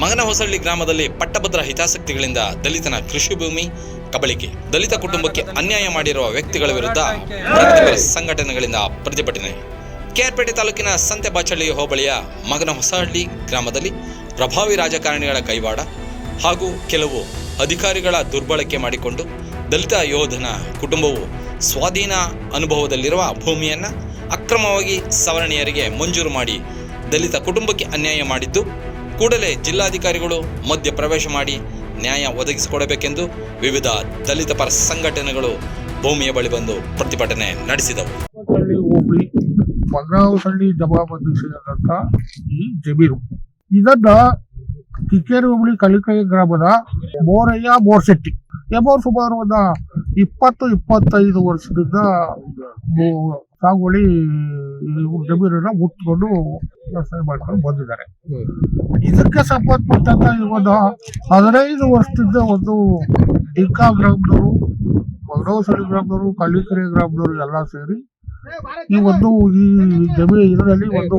ಮಗನ ಹೊಸಳ್ಳಿ ಗ್ರಾಮದಲ್ಲಿ ಪಟ್ಟಭದ್ರ ಹಿತಾಸಕ್ತಿಗಳಿಂದ ದಲಿತನ ಕೃಷಿ ಭೂಮಿ ಕಬಳಿಕೆ. ದಲಿತ ಕುಟುಂಬಕ್ಕೆ ಅನ್ಯಾಯ ಮಾಡಿರುವ ವ್ಯಕ್ತಿಗಳ ವಿರುದ್ಧ ಸಂಘಟನೆಗಳಿಂದ ಪ್ರತಿಭಟನೆ. ಕೆಆರ್ಪೇಟೆ ತಾಲೂಕಿನ ಸಂತೆಬಾಚಳ್ಳಿ ಹೋಬಳಿಯ ಮಗನ ಹೊಸಹಳ್ಳಿ ಗ್ರಾಮದಲ್ಲಿ ಪ್ರಭಾವಿ ರಾಜಕಾರಣಿಗಳ ಕೈವಾಡ ಹಾಗೂ ಕೆಲವು ಅಧಿಕಾರಿಗಳ ದುರ್ಬಳಕೆ ಮಾಡಿಕೊಂಡು ದಲಿತ ಯೋಧನ ಕುಟುಂಬವು ಸ್ವಾಧೀನ ಅನುಭವದಲ್ಲಿರುವ ಭೂಮಿಯನ್ನು ಅಕ್ರಮವಾಗಿ ಸವರ್ಣೀಯರಿಗೆ ಮಂಜೂರು ಮಾಡಿ ದಲಿತ ಕುಟುಂಬಕ್ಕೆ ಅನ್ಯಾಯ ಮಾಡಿದ್ದು ಕೂಡಲೇ ಜಿಲ್ಲಾಧಿಕಾರಿಗಳು ಮಧ್ಯ ಪ್ರವೇಶ ಮಾಡಿ ನ್ಯಾಯ ಒದಗಿಸಿಕೊಡಬೇಕೆಂದು ವಿವಿಧ ದಲಿತ ಪರ ಸಂಘಟನೆಗಳು ಭೂಮಿಯ ಬಳಿ ಬಂದು ಪ್ರತಿಭಟನೆ ನಡೆಸಿದವು. ಜಮಾಬಂದಿಸಿದಂತ ಈ ಜಮೀನು ಇದನ್ನ ಕಿಕ್ಕೇರಿ ಹೋಬಳಿ ಕಲಿಕೈ ಗ್ರಾಮದ ಬೋರಯ್ಯ ಬೋರ್ಶೆಟ್ಟಿ ಎಂಬವರು ಸುಮಾರು ಒಂದು ಇಪ್ಪತ್ತು, ಇಪ್ಪತ್ತೈದು ವರ್ಷದಿಂದ ಸಾಗುವಳಿ ಜಮೀನನ್ನ ಮುಟ್ಕೊಂಡು ವ್ಯವಸಾಯ ಮಾಡ್ಕೊಂಡು ಬಂದಿದ್ದಾರೆ. ಇದಕ್ಕೆ ಸಂಬಂಧಪಟ್ಟಂತ ಒಂದು ಹದಿನೈದು ವರ್ಷದಿಂದ ಒಂದು ಡಿಂಕಾ ಗ್ರಾಮದವರು ಮಗನವಸಳ್ಳಿ ಗ್ರಾಮದವರು ಕಳ್ಳಿಕೆರೆ ಗ್ರಾಮದವರು ಎಲ್ಲ ಸೇರಿ ಈ ಒಂದು ಈ ಜಮೀನು ಇದರಲ್ಲಿ ಒಂದು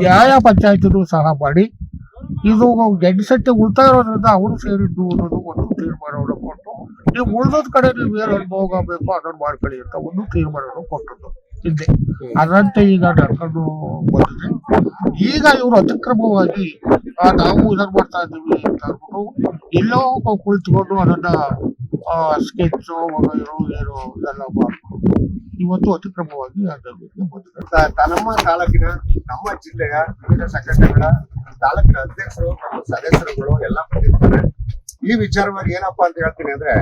ನ್ಯಾಯ ಪಂಚಾಯತ್ ಸಹ ಮಾಡಿ ಇದು ಗೆಡ್ಸೆಟ್ಟಿ ಉಳ್ತಾ ಇರೋದ್ರಿಂದ ಅವರು ಸೇರಿದ್ದು ಅನ್ನೋದು ಒಂದು ತೀರ್ಮಾನವನ್ನು ಕೊಟ್ಟು ನೀವು ಉಳಿದೋದ್ ಕಡೆ ನೀವು ಏನು ಅನುಭವ ಬೇಕು ಅದನ್ನು ಮಾಡ್ಕೊಳ್ಳಿ ಅಂತ ಒಂದು ತೀರ್ಮಾನವನ್ನು ಕೊಟ್ಟದ್ದು. ಹಿಂದೆ. ಅದರಂತೆ ಈಗ ನಡ್ಕೊಂಡು ಈಗ ಇವರು ಅತಿಕ್ರಮವಾಗಿ ನಾವು ಇದನ್ನ ಮಾಡ್ತಾ ಇದ್ದೀವಿ ಅಂತ ಅಂದ್ಬಿಟ್ಟು ಎಲ್ಲೋ ಕುಳಿತುಕೊಂಡು ಅದನ್ನ ಸ್ಕೆಚ್ಚು ವಗೈರು ಏನು ಇದೆಲ್ಲ ಇವತ್ತು ಅತಿಕ್ರಮವಾಗಿ ಬಂದಿದೆ ನಮ್ಮ ತಾಲೂಕಿನ ನಮ್ಮ ಜಿಲ್ಲೆಯ ವಿವಿಧ ಸಂಘಟನೆಗಳ ತಾಲೂಕಿನ ಅಧ್ಯಕ್ಷರು ಮತ್ತು ಸದಸ್ಯರುಗಳು ಎಲ್ಲ ಬಂದಿರ್ತಾರೆ. ಈ ವಿಚಾರವಾಗಿ ಏನಪ್ಪಾ ಅಂತ ಹೇಳ್ತೀನಿ ಅಂದ್ರೆ,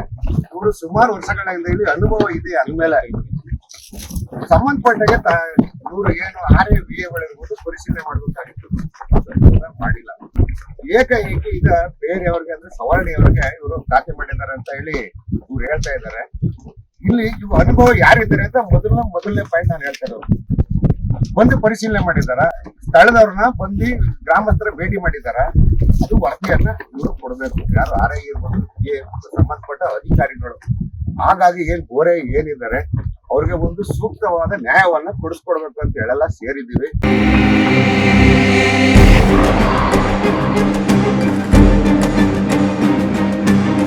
ಇವರು ಸುಮಾರು ವರ್ಷಗಳಿಂದ ಇಲ್ಲಿ ಅನುಭವ ಇದೆ ಅಂದ್ಮೇಲೆ ಸಂಬಂಧಪಟ್ಟಾಗೆ ಇವರು ಏನು ಆರ್ ಎ ಬಿ ಎಗಳಿರ್ಬೋದು ಪರಿಶೀಲನೆ ಮಾಡಬೇಕಾಗಿತ್ತು. ಮಾಡಿಲ್ಲ ಮಾಡಿಲ್ಲ. ಏಕಾಏಕಿ ಈಗ ಬೇರೆಯವ್ರಿಗೆ ಅಂದ್ರೆ ಸವರ್ಣಿಯವ್ರಿಗೆ ಇವರು ಖಾತೆ ಮಾಡಿದ್ದಾರೆ ಅಂತ ಹೇಳಿ ಇವ್ರು ಹೇಳ್ತಾ ಇದ್ದಾರೆ. ಇಲ್ಲಿ ಇವು ಅನುಭವ ಯಾರಿದ್ದಾರೆ ಅಂತ ಮೊದಲ ಮೊದಲನೇ ಪಾಯಿಂಟ್ ನಾನು ಹೇಳ್ತಾ ಇರೋದು. ಬಂದು ಪರಿಶೀಲನೆ ಮಾಡಿದಾರ. ಸ್ಥಳದವ್ರನ್ನ ಬಂದು ಗ್ರಾಮಸ್ಥರ ಭೇಟಿ ಮಾಡಿದಾರ. ಅದು ವರದಿಯನ್ನ ಇವರು ಕೊಡಬೇಕು. ಯಾರು ಆರ್ ಐ ಇರ್ಬೋದು ಏ ಸಂಬಂಧಪಟ್ಟ ಅಧಿಕಾರಿಗಳು ಹಾಗಾಗಿ ಏನ್ ಗೋರೆ ಏನಿದ್ದಾರೆ ಅವ್ರಿಗೆ ಒಂದು ಸೂಕ್ತವಾದ ನ್ಯಾಯವನ್ನ ಕೊಡಿಸ್ಕೊಡ್ಬೇಕು ಅಂತ ಹೇಳೆಲ್ಲ ಸೇರಿದ್ದೀವಿ.